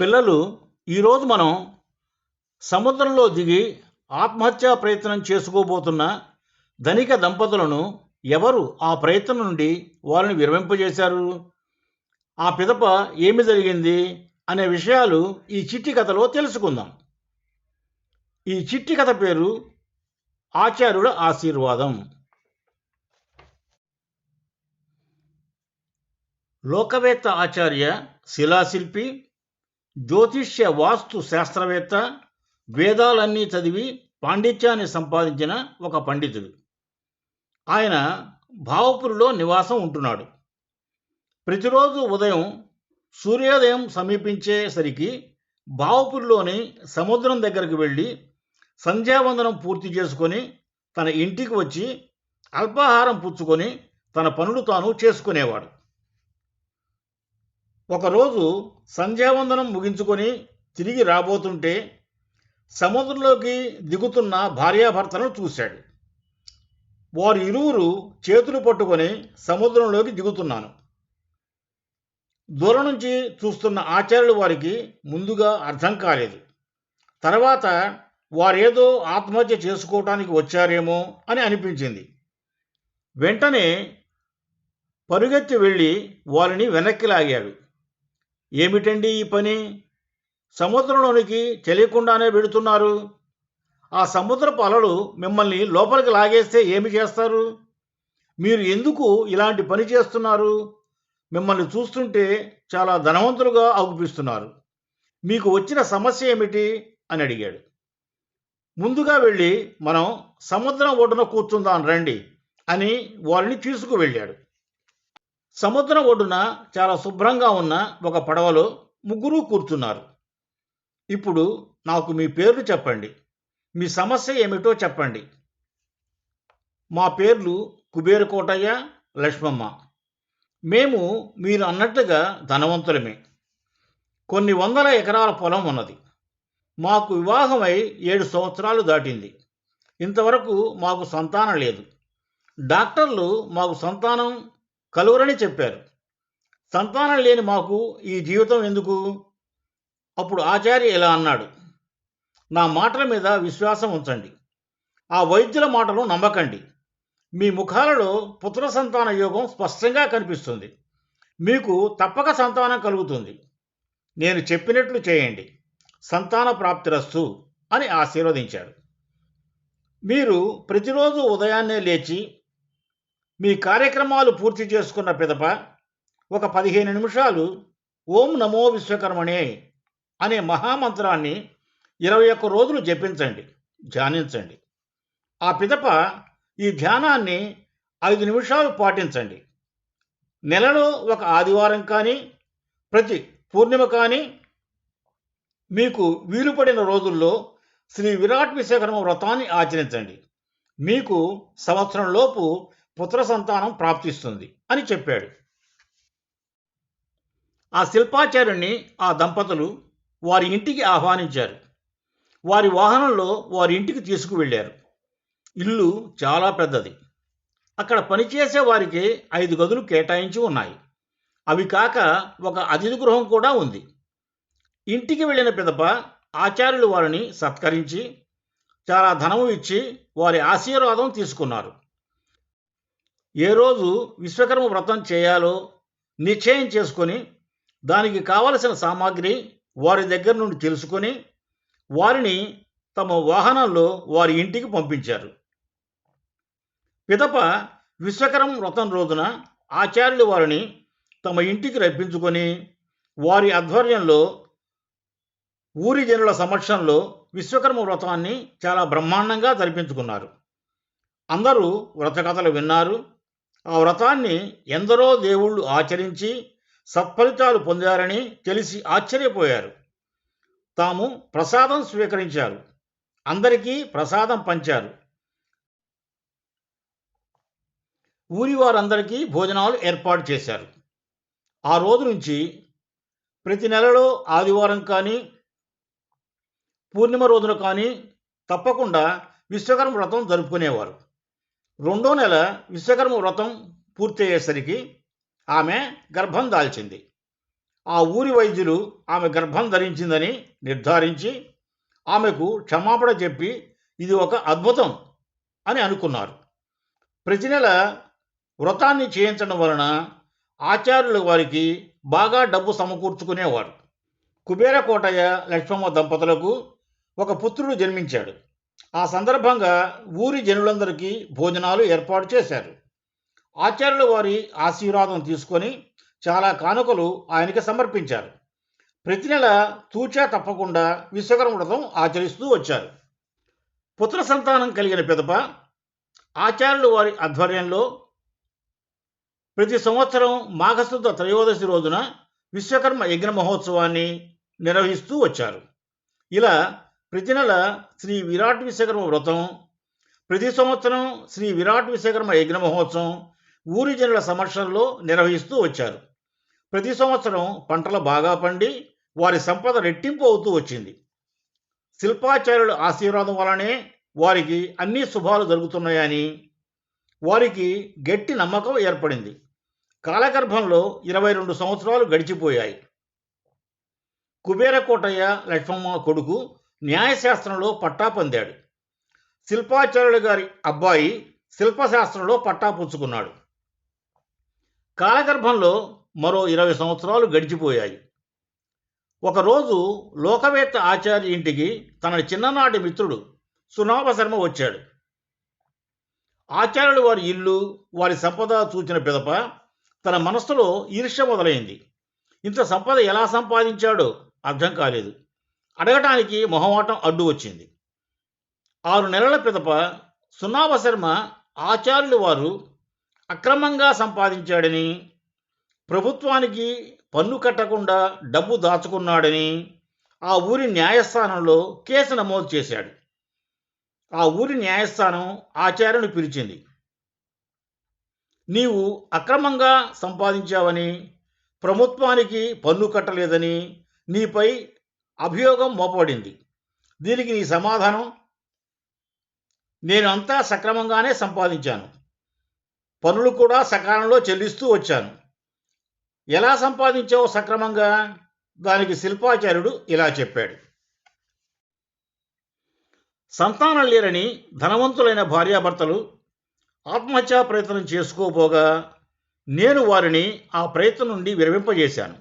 పిల్లలు ఈరోజు మనం సముద్రంలో దిగి ఆత్మహత్యా ప్రయత్నం చేసుకోబోతున్న ధనిక దంపతులను ఎవరు ఆ ప్రయత్నం నుండి వారిని విరమింపజేశారు? ఆ పిదప ఏమి జరిగింది? అనే విషయాలు ఈ చిట్టి కథలో తెలుసుకుందాం. ఈ చిట్టి కథ పేరు ఆచార్యుల ఆశీర్వాదం. లోకవేత్త ఆచార్య శిలాశిల్పి జ్యోతిష్య వాస్తు శాస్త్రవేత్త వేదాలన్నీ చదివి పాండిత్యాన్ని సంపాదించిన ఒక పండితుడు. ఆయన భావపురిలో నివాసం ఉంటున్నాడు. ప్రతిరోజు ఉదయం సూర్యోదయం సమీపించేసరికి భావపురిలోని సముద్రం దగ్గరికి వెళ్ళి సంధ్యావందనం పూర్తి చేసుకొని తన ఇంటికి వచ్చి అల్పాహారం పుచ్చుకొని తన పనులు తాను చేసుకునేవాడు. ఒకరోజు సంధ్యావందనం ముగించుకొని తిరిగి రాబోతుంటే సముద్రంలోకి దిగుతున్న భార్యాభర్తలను చూశాడు. వారు ఇరువురు చేతులు పట్టుకొని సముద్రంలోకి దిగుతున్నాను. దూరం నుంచి చూస్తున్న ఆచార్యులు వారికి ముందుగా అర్థం కాలేదు. తర్వాత వారేదో ఆత్మహత్య చేసుకోవటానికి వచ్చారేమో అని అనిపించింది. వెంటనే పరుగెత్తి వెళ్ళి వారిని వెనక్కి లాగాడు. ఏమిటండి ఈ పని? సముద్రంలోనికి తెలియకుండానే పెడుతున్నారు ఆ సముద్రపు అలలు మిమ్మల్ని లోపలికి లాగేస్తే ఏమి చేస్తారు? మీరు ఎందుకు ఇలాంటి పని చేస్తున్నారు? మిమ్మల్ని చూస్తుంటే చాలా ధనవంతులుగా అగుపిస్తున్నారు మీకు వచ్చిన సమస్య ఏమిటి? అని అడిగాడు. ముందుగా వెళ్ళి మనం సముద్రం ఒడ్డున కూర్చుందాం రండి అని వారిని తీసుకువెళ్ళాడు. సముద్రం ఒడ్డున చాలా శుభ్రంగా ఉన్న ఒక పడవలో ముగ్గురు కూర్చున్నారు. ఇప్పుడు నాకు మీ పేర్లు చెప్పండి. మీ సమస్య ఏమిటో చెప్పండి. మా పేర్లు కుబేరు కోటయ్య లక్ష్మమ్మ. మేము మీరు అన్నట్టుగా ధనవంతులమే. కొన్ని వందల ఎకరాల పొలం ఉన్నది. మాకు వివాహమై ఏడు సంవత్సరాలు దాటింది. ఇంతవరకు మాకు సంతానం లేదు. డాక్టర్లు మాకు సంతానం కలువరని చెప్పారు. సంతానం లేని మాకు ఈ జీవితం ఎందుకు? అప్పుడు ఆచార్య ఇలా అన్నాడు. నా మాటల మీద విశ్వాసం ఉంచండి. ఆ వైద్యుల మాటలు నమ్మకండి. మీ ముఖాలలో పుత్ర సంతాన యోగం స్పష్టంగా కనిపిస్తుంది. మీకు తప్పక సంతానం కలుగుతుంది. నేను చెప్పినట్లు చేయండి. సంతాన ప్రాప్తిరస్తు అని ఆశీర్వదించాడు. మీరు ప్రతిరోజు ఉదయాన్నే లేచి మీ కార్యక్రమాలు పూర్తి చేసుకున్న పిదప ఒక పదిహేను నిమిషాలు ఓం నమో విశ్వకర్మణే అనే మహామంత్రాన్ని ఇరవై ఒక్క రోజులు జపించండి ధ్యానించండి. ఆ పిదప ఈ ధ్యానాన్ని ఐదు నిమిషాలు పాటించండి. నెలలో ఒక ఆదివారం కానీ ప్రతి పూర్ణిమ కానీ మీకు వీలుపడిన రోజుల్లో శ్రీ విరాట్ విశ్వకర్మ వ్రతాన్ని ఆచరించండి. మీకు సంవత్సరంలోపు పుత్ర సంతానం ప్రాప్తిస్తుంది అని చెప్పాడు. ఆ శిల్పాచార్యుణ్ణి ఆ దంపతులు వారి ఇంటికి ఆహ్వానించారు. వారి వాహనంలో వారి ఇంటికి తీసుకువెళ్ళారు. ఇల్లు చాలా పెద్దది. అక్కడ పనిచేసే వారికి ఐదు గదులు కేటాయించి ఉన్నాయి. అవి కాక ఒక అతిథి గృహం కూడా ఉంది. ఇంటికి వెళ్ళిన పిదప ఆచార్యులు వారిని సత్కరించి చాలా ధనము ఇచ్చి వారి ఆశీర్వాదం తీసుకున్నారు. ఏ రోజు విశ్వకర్మ వ్రతం చేయాలో నిశ్చయం చేసుకొని దానికి కావలసిన సామాగ్రి వారి దగ్గర నుండి తెలుసుకొని వారిని తమ వాహనంలో వారి ఇంటికి పంపించారు. పిదప విశ్వకరం వ్రతం రోజున ఆచార్యులు వారిని తమ ఇంటికి రప్పించుకొని వారి ఆధ్వర్యంలో ఊరి జనుల సమక్షంలో విశ్వకర్మ వ్రతాన్ని చాలా బ్రహ్మాండంగా జరిపించుకున్నారు. అందరూ వ్రతకథలు విన్నారు. ఆ వ్రతాన్ని ఎందరో దేవుళ్ళు ఆచరించి సత్ఫలితాలు పొందారని తెలిసి ఆశ్చర్యపోయారు. తాము ప్రసాదం స్వీకరించారు. అందరికీ ప్రసాదం పంచారు. ఊరి వారందరికీ భోజనాలు ఏర్పాటు చేశారు. ఆ రోజు నుంచి ప్రతి నెలలో ఆదివారం కానీ పూర్ణిమ రోజున కానీ తప్పకుండా విశ్వకర్మ వ్రతం జరుపుకునేవారు. రెండో నెల విశ్వకర్మ వ్రతం పూర్తయ్యేసరికి ఆమె గర్భం దాల్చింది. ఆ ఊరి వైద్యులు ఆమె గర్భం ధరించిందని నిర్ధారించి ఆమెకు క్షమాపణ చెప్పి ఇది ఒక అద్భుతం అని అనుకున్నారు. ప్రతి నెల వ్రతాన్ని చేయించడం వలన ఆచార్యుల వారికి బాగా డబ్బు సమకూర్చుకునేవారు. కుబేర కోటయ్య లక్ష్మమ్మ దంపతులకు ఒక పుత్రుడు జన్మించాడు. ఆ సందర్భంగా ఊరి జనులందరికీ భోజనాలు ఏర్పాటు చేశారు. ఆచార్యుల వారి ఆశీర్వాదం తీసుకొని చాలా కానుకలు ఆయనకి సమర్పించారు. ప్రతి నెల తూచా తప్పకుండా విశ్వకర్మ వ్రతం ఆచరిస్తూ వచ్చారు. పుత్ర సంతానం కలిగిన పిదప ఆచార్యుల వారి ఆధ్వర్యంలో ప్రతి సంవత్సరం మాఘశుద్ధ త్రయోదశి రోజున విశ్వకర్మ యజ్ఞ మహోత్సవాన్ని నిర్వహిస్తూ వచ్చారు. ఇలా ప్రతి నెల శ్రీ విరాట్ విశ్వకర్మ వ్రతం ప్రతి సంవత్సరం శ్రీ విరాట్ విశ్వకర్మ యజ్ఞ మహోత్సవం ఊరి జనుల సమక్షంలో నిర్వహిస్తూ వచ్చారు. ప్రతి సంవత్సరం పంటలు బాగా పండి వారి సంపద రెట్టింపు అవుతూ వచ్చింది. శిల్పాచార్యుల ఆశీర్వాదం వలనే వారికి అన్ని శుభాలు జరుగుతున్నాయని వారికి గట్టి నమ్మకం ఏర్పడింది. కాలగర్భంలో ఇరవై రెండు సంవత్సరాలు గడిచిపోయాయి. కుబేర కోటయ్య లక్ష్మమ్మ కొడుకు న్యాయశాస్త్రంలో పట్టా పొందాడు. శిల్పాచార్యుల గారి అబ్బాయి శిల్పశాస్త్రంలో పట్టా పుచ్చుకున్నాడు. కాలగర్భంలో మరో ఇరవై సంవత్సరాలు గడిచిపోయాయి. ఒకరోజు లోకవేత్త ఆచార్య ఇంటికి తన చిన్ననాటి మిత్రుడు సునాభ శర్మ వచ్చాడు. ఆచార్యుడు వారి ఇల్లు వారి సంపద చూచిన పిదప తన మనస్సులో ఈర్ష్య మొదలైంది. ఇంత సంపద ఎలా సంపాదించాడో అర్థం కాలేదు. అడగటానికి మొహమాటం అడ్డు వచ్చింది. ఆరు నెలల పిదప సునాభ శర్మ ఆచార్యులు వారు అక్రమంగా సంపాదించాడని ప్రభుత్వానికి పన్ను కట్టకుండా డబ్బు దాచుకున్నాడని ఆ ఊరి న్యాయస్థానంలో కేసు నమోదు చేశాడు. ఆ ఊరి న్యాయస్థానం ఆచార్యను పిలిచింది. నీవు అక్రమంగా సంపాదించావని ప్రభుత్వానికి పన్ను కట్టలేదని నీపై అభియోగం మోపబడింది. దీనికి నీ సమాధానం నేను అంతా సక్రమంగానే సంపాదించాను. పనులు కూడా సకాలంలో చెల్లిస్తూ వచ్చాను. ఎలా సంపాదించావో సక్రమంగా? దానికి శిల్పాచార్యుడు ఇలా చెప్పాడు. సంతానం లేరని ధనవంతులైన భార్యాభర్తలు ఆత్మహత్యా ప్రయత్నం చేసుకోబోగా నేను వారిని ఆ ప్రయత్నం నుండి విరమింపజేశాను.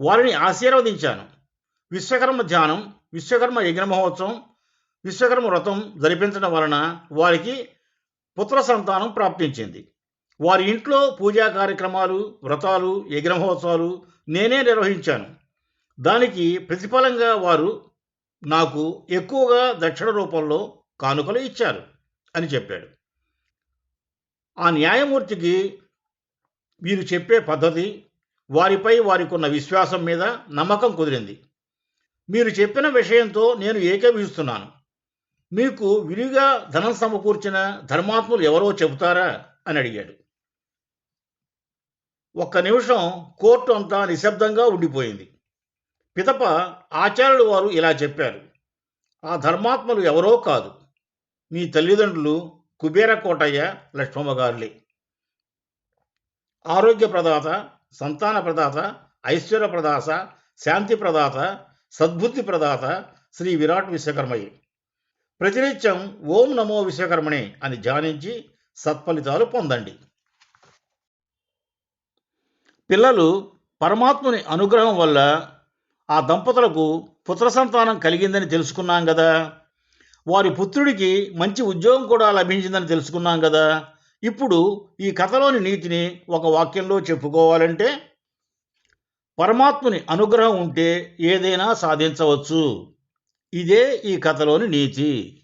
వారిని ఆశీర్వదించాను. విశ్వకర్మ ధ్యానం విశ్వకర్మ యజ్ఞ మహోత్సవం విశ్వకర్మ వ్రతం జరిపించడం వలన వారికి పుత్ర సంతానం ప్రాప్తించింది. వారి ఇంట్లో పూజా కార్యక్రమాలు వ్రతాలు యజ్ఞ మహోత్సవాలు నేనే నిర్వహించాను. దానికి ప్రతిఫలంగా వారు నాకు ఎక్కువగా దక్షిణ రూపంలో కానుకలు ఇచ్చారు అని చెప్పాడు. ఆ న్యాయమూర్తికి వీరు చెప్పే పద్ధతి వారిపై వారికి ఉన్న విశ్వాసం మీద నమ్మకం కుదిరింది. మీరు చెప్పిన విషయంతో నేను ఏకీభవిస్తున్నాను మీకు విరిగా ధనం సమకూర్చిన ధర్మాత్ములు ఎవరో చెబుతారా? అని అడిగాడు. ఒక్క నిమిషం కోర్టు అంతా నిశ్శబ్దంగా ఉండిపోయింది. పితప ఆచార్యులు వారు ఇలా చెప్పారు. ఆ ధర్మాత్మలు ఎవరో కాదు. మీ తల్లిదండ్రులు కుబేర కోటయ్య లక్ష్మమ్మ గారులే ఆరోగ్య ప్రదాత సంతాన ప్రదాత ఐశ్వర్య ప్రదాత శాంతి ప్రదాత సద్బుద్ధి ప్రదాత శ్రీ విరాట్ విశ్వకర్మయ్య. ప్రతినిత్యం ఓం నమో విశ్వకర్మణే అని ధ్యానించి సత్ఫలితాలు పొందండి. పిల్లలు పరమాత్ముని అనుగ్రహం వల్ల ఆ దంపతులకు పుత్ర సంతానం కలిగిందని తెలుసుకున్నాం కదా. వారి పుత్రుడికి మంచి ఉద్యోగం కూడా లభించిందని తెలుసుకున్నాం కదా. ఇప్పుడు ఈ కథలోని నీతిని ఒక వాక్యంలో చెప్పుకోవాలంటే పరమాత్ముని అనుగ్రహం ఉంటే ఏదైనా సాధించవచ్చు. ఇదే ఈ కథలోని నీతి.